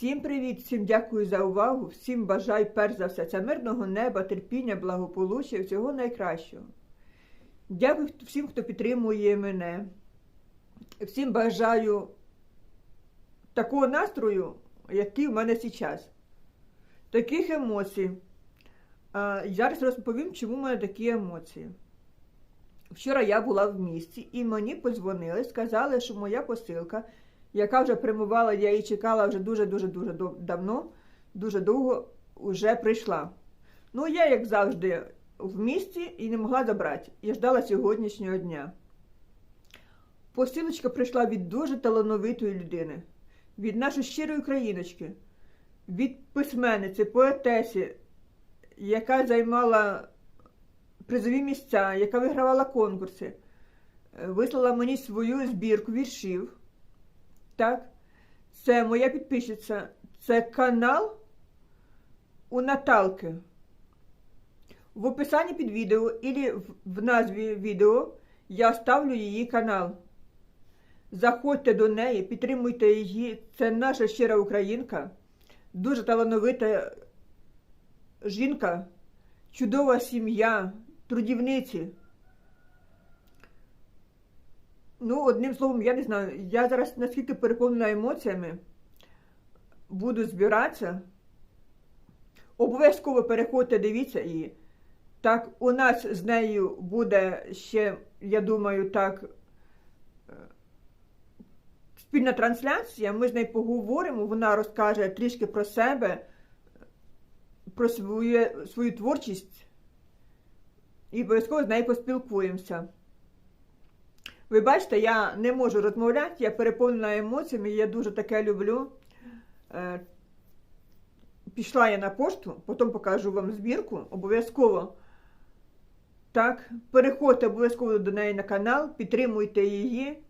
Всім привіт, всім дякую за увагу, всім бажаю перш за все це мирного неба, терпіння, благополуччя, і всього найкращого. Дякую всім, хто підтримує мене. Всім бажаю такого настрою, який в мене зараз. Таких емоцій. Зараз розповім, чому в мене такі емоції. Вчора я була в місті і мені подзвонили, сказали, що моя посилка, яка вже прямувала, я її чекала вже дуже-дуже дуже давно, дуже довго вже прийшла. Ну, я, як завжди, в місті і не могла забрати. Я ждала сьогоднішнього дня. Посилочка прийшла від дуже талановитої людини, від нашої щирої україночки, від письменниці, поетесі, яка займала призові місця, яка вигравала конкурси, Е, вислала мені свою збірку віршів. Так, це моя підписчиця, це канал у Наталки. В описанні під відео в- в назві відео я ставлю її канал. Заходьте до неї, підтримуйте її. Це наша щира українка, дуже талановита жінка, чудова сім'я, трудівниці. Ну, одним словом, я не знаю. Я зараз наскільки переповнена емоціями, буду збиратися. Обов'язково переходьте, дивіться її. Так, у нас з нею буде ще, я думаю, так, е, спільна трансляція. Ми з нею поговоримо, вона розкаже трішки про себе, про своє, свою творчість. І обов'язково з нею поспілкуємося. Ви бачите, я не можу розмовляти, я переповнена емоціями, я дуже таке люблю. Е, Пішла я на пошту, потім покажу вам збірку, обов'язково. Так, переходьте обов'язково до неї на канал, підтримуйте її,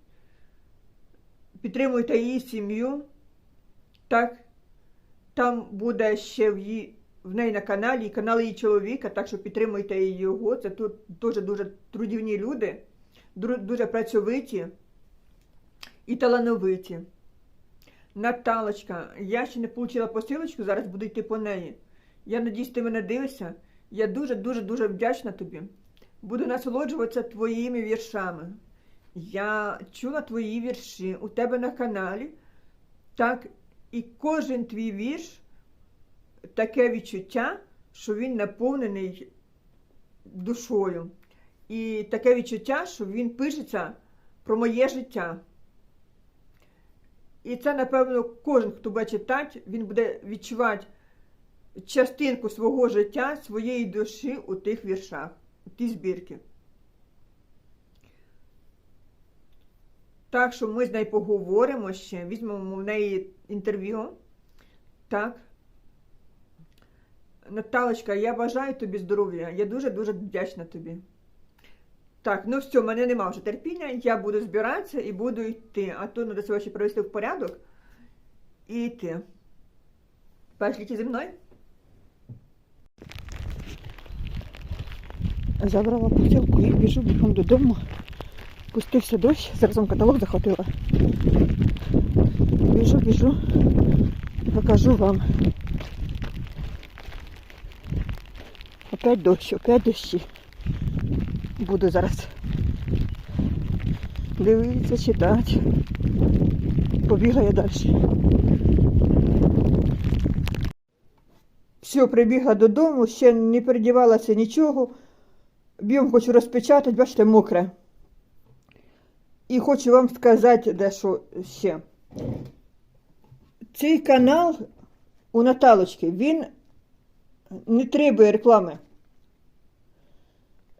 підтримуйте її сім'ю. Так, там буде ще в, її, в неї на каналі і канал її чоловіка, так що підтримуйте і його. Це тут дуже дуже трудівні люди, дуже працьовиті і талановиті. Наталочка, я ще не отримала посилочку, зараз буду йти по неї. Я надіюсь, ти мене дивишся. Я дуже-дуже дуже вдячна тобі. Буду насолоджуватися твоїми віршами. Я чула твої вірші у тебе на каналі. Так, і кожен твій вірш таке відчуття, що він наповнений душою. І таке відчуття, що він пишеться про моє життя. І це, напевно, кожен, хто буде читати, він буде відчувати частинку свого життя, своєї душі у тих віршах, у тій збірці. Так що ми з нею поговоримо ще, візьмемо в неї інтерв'ю. Так. Наталочка, я бажаю тобі здоров'я. Я дуже-дуже вдячна тобі. Так, ну все, в мене нема вже терпіння, я буду збиратися і буду йти. А то треба себе ще привести в порядок і йти. Пошліть зі мною. Забрала посилку і біжу бігом додому. Пустився дощ, заразом каталог захватила. Біжу, біжу і покажу вам. Опять дощ, опять дощі. Буду зараз дивитися, читати. Побігла я далі. Все, прибігла додому, ще не передівалася нічого. Б'єм хочу розпечатати, бачите, мокре. І хочу вам сказати дещо ще. Цей канал у Наталочки, він не требує реклами.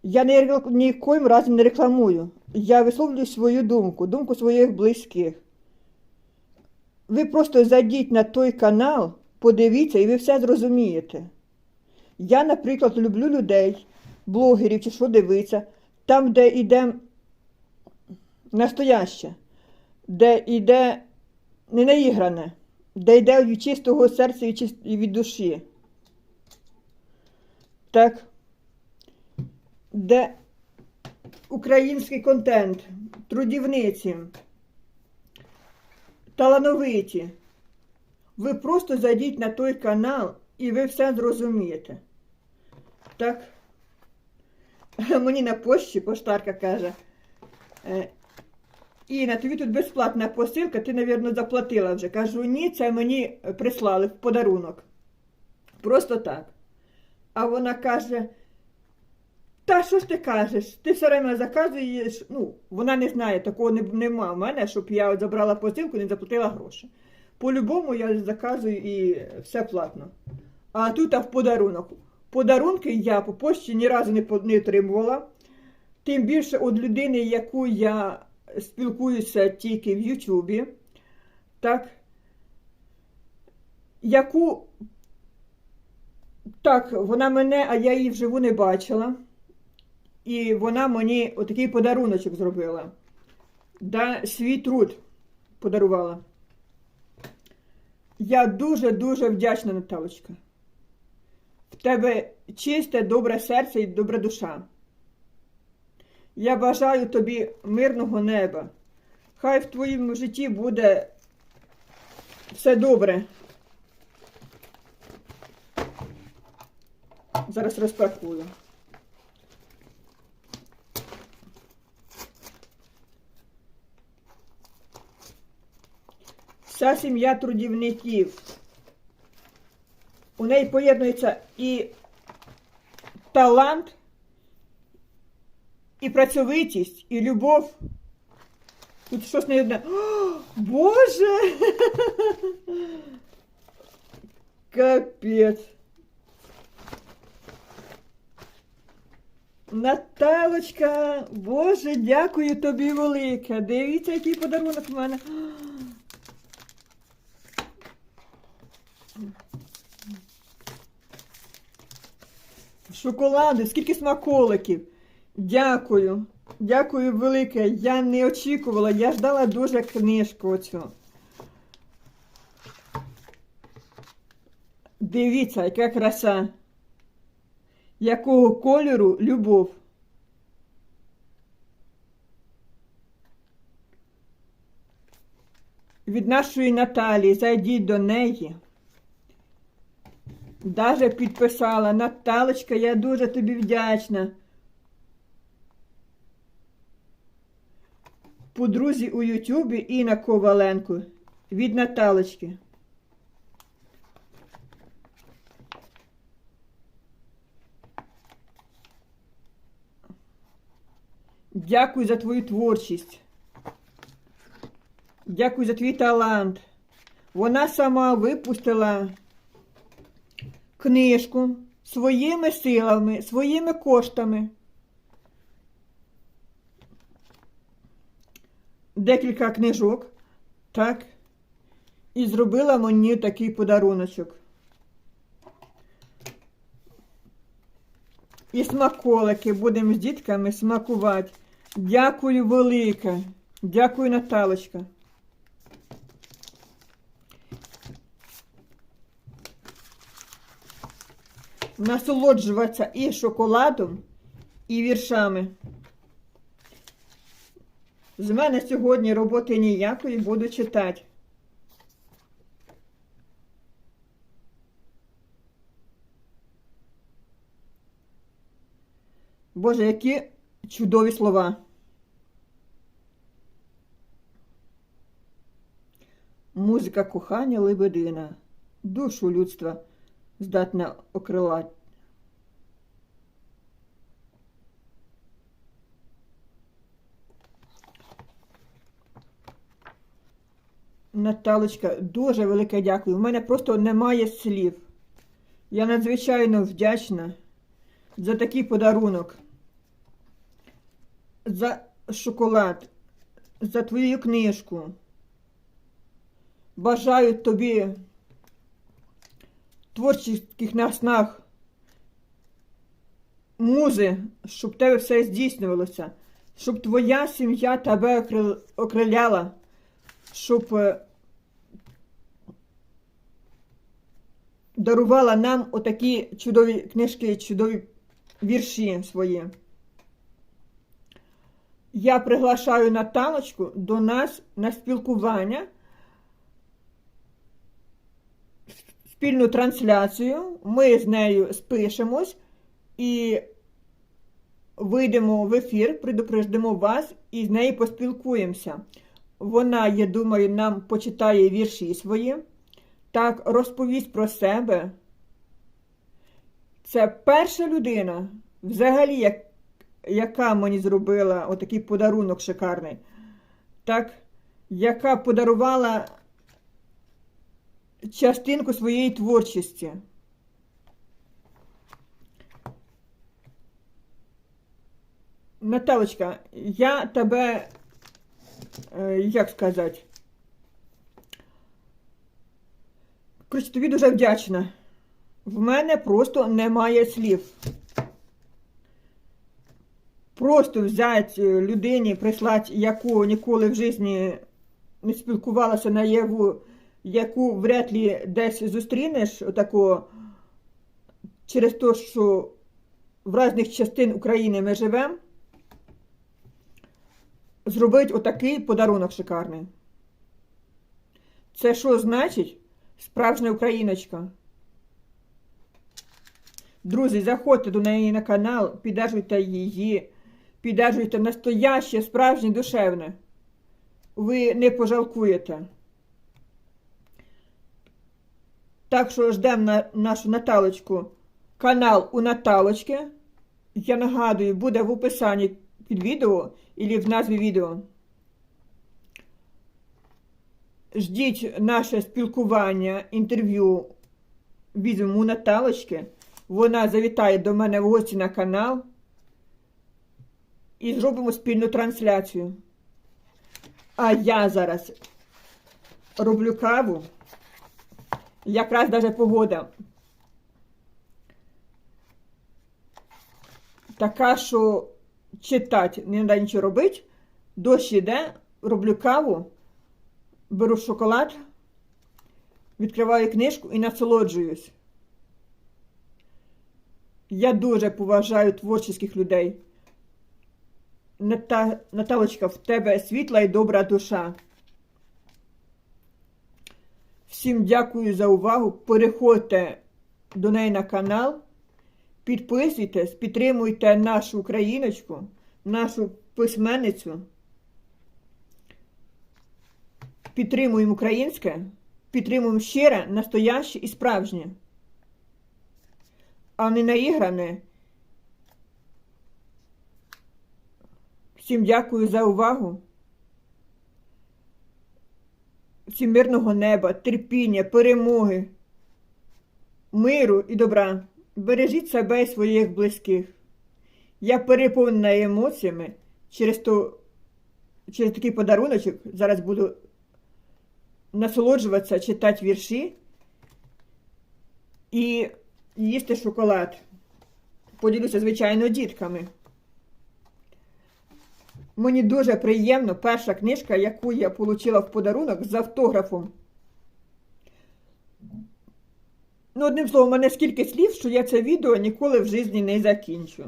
Я не, нікоїм разом не рекламую. Я висловлюю свою думку, думку своїх близьких. Ви просто зайдіть на той канал, подивіться, і ви все зрозумієте. Я, наприклад, люблю людей, блогерів чи що дивитися, там, де йде настояще, де йде не наігране, де йде від чистого серця і від душі. Так де український контент, трудівниці, талановиті. Ви просто зайдіть на той канал і ви все зрозумієте. Так. Мені на пошті поштарка каже. е, Іна, тобі тут безплатна посилка, ти, мабуть, заплатила вже. Кажу, ні, це мені прислали в подарунок. Просто так. А вона каже: Та що ж ти кажеш? Ти все время заказуєш. Ну, вона не знає, такого не, нема в мене, щоб я от забрала посилку і не заплатила гроші. По-любому я заказую і все платно. А тут а в подарунок. Подарунки я по пошті ні разу не, не отримувала. Тим більше від людини, яку я спілкуюся тільки в Ютубі, так, яку так, вона мене, а я її вживу не бачила. І вона мені отакий подаруночок зробила. Да, свій труд подарувала. Я дуже-дуже вдячна, Наталочка. В тебе чисте, добре серце і добра душа. Я бажаю тобі мирного неба. Хай в твоєму житті буде все добре. Зараз розпакую. Вся сім'я трудівників. У неї поєднується і талант, і працьовитість, і любов. Тут щось не одне. Боже! Капець. Наталочка, Боже, дякую тобі велике. Дивіться, який подарунок в мене. Шоколади, скільки смаколиків. Дякую. Дякую велике. Я не очікувала, я ждала дуже книжку оцю. Дивіться, яка краса. Якого кольору любов. Від нашої Наталії зайдіть до неї. Даже підписала Наталочка, я дуже тобі вдячна. Подрузі у Ютубі Інна Коваленко від Наталочки. Дякую за твою творчість. Дякую за твій талант. Вона сама випустила книжку своїми силами, своїми коштами. Декілька книжок, так, і зробила мені такий подаруночок. І смаколики будемо з дітками смакувати. Дякую велике. Дякую, Наталочка. Насолоджуватися і шоколадом, і віршами. З мене сьогодні роботи ніякої буду читати. Боже, які чудові слова. Музика кохання лебедина, душу людства здатна окрилати. Наталочка, дуже велике дякую. У мене просто немає слів. Я надзвичайно вдячна за такий подарунок, за шоколад, за твою книжку. Бажаю тобі творчих наснаг, музи, щоб тебе все здійснювалося, щоб твоя сім'я тебе окриляла, щоб е, дарувала нам отакі чудові книжки, чудові вірші свої. Я приглашаю Наталочку до нас на спілкування. Спільну трансляцію. Ми з нею спишемось і вийдемо в ефір, предупреждемо вас і з нею поспілкуємося. Вона, я думаю, нам почитає вірші свої, так розповість про себе. Це перша людина, взагалі, як, яка мені зробила отакий подарунок шикарний, так, яка подарувала частинку своєї творчості. Наталочка, я тебе, е, як сказати, коротше, тобі дуже вдячна. В мене просто немає слів. Просто взяти е, людині, прислати, яку ніколи в житті не спілкувалася наяву, яку вряд ли десь зустрінеш, отако, через те, що в різних частин України ми живемо, зробити отакий подарунок шикарний. Це що значить справжня україночка? Друзі, заходьте до неї на канал, піддержуйте її, піддержуйте настояще, справжнє, душевне. Ви не пожалкуєте. Так що ждемо на нашу Наталочку. Канал у Наталочки. Я нагадую, буде в описанні під відео і в назві відео. Ждіть наше спілкування, інтерв'ю візьмемо у Наталочки. Вона завітає до мене в гості на канал і зробимо спільну трансляцію. А я зараз роблю каву. Якраз даже погода. Така, що читати не треба нічого робити. Дощ іде, роблю каву, беру шоколад, відкриваю книжку і насолоджуюсь. Я дуже поважаю творчих людей. Наталочка, в тебе світла і добра душа. Всім дякую за увагу. Переходьте до неї на канал, підписуйтесь, підтримуйте нашу україночку, нашу письменницю. Підтримуємо українське, підтримуємо щире, настояще і справжнє, а не наігране. Всім дякую за увагу. Всім мирного неба, терпіння, перемоги, миру і добра. Бережіть себе і своїх близьких. Я переповнена емоціями через то, через такий подаруночок. Зараз буду насолоджуватися, читати вірші і їсти шоколад. Поділюся, звичайно, дітками. Мені дуже приємно перша книжка, яку я отримала в подарунок з автографом. Ну, одним словом, у мене скільки слів, що я це відео ніколи в житті не закінчу.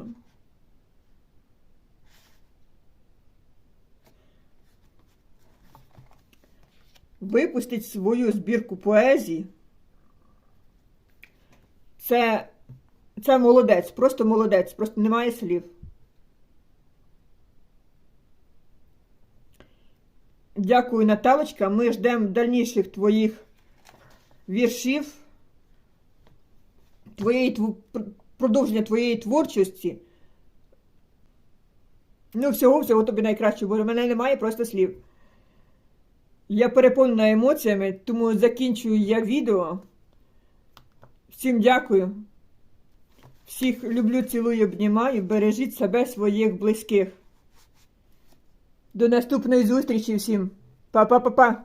Випустить свою збірку поезії. Це, це молодець, просто молодець, просто немає слів. Дякую, Наталочка. Ми ждемо дальніших твоїх віршів, твоєї, продовження твоєї творчості. Ну, всього-всього тобі найкраще, бо в мене немає просто слів. Я переповнена емоціями, тому закінчую я відео. Всім дякую. Всіх люблю, цілую, обнімаю. Бережіть себе, своїх близьких. До наступної зустрічі всім. Па-па-па-па.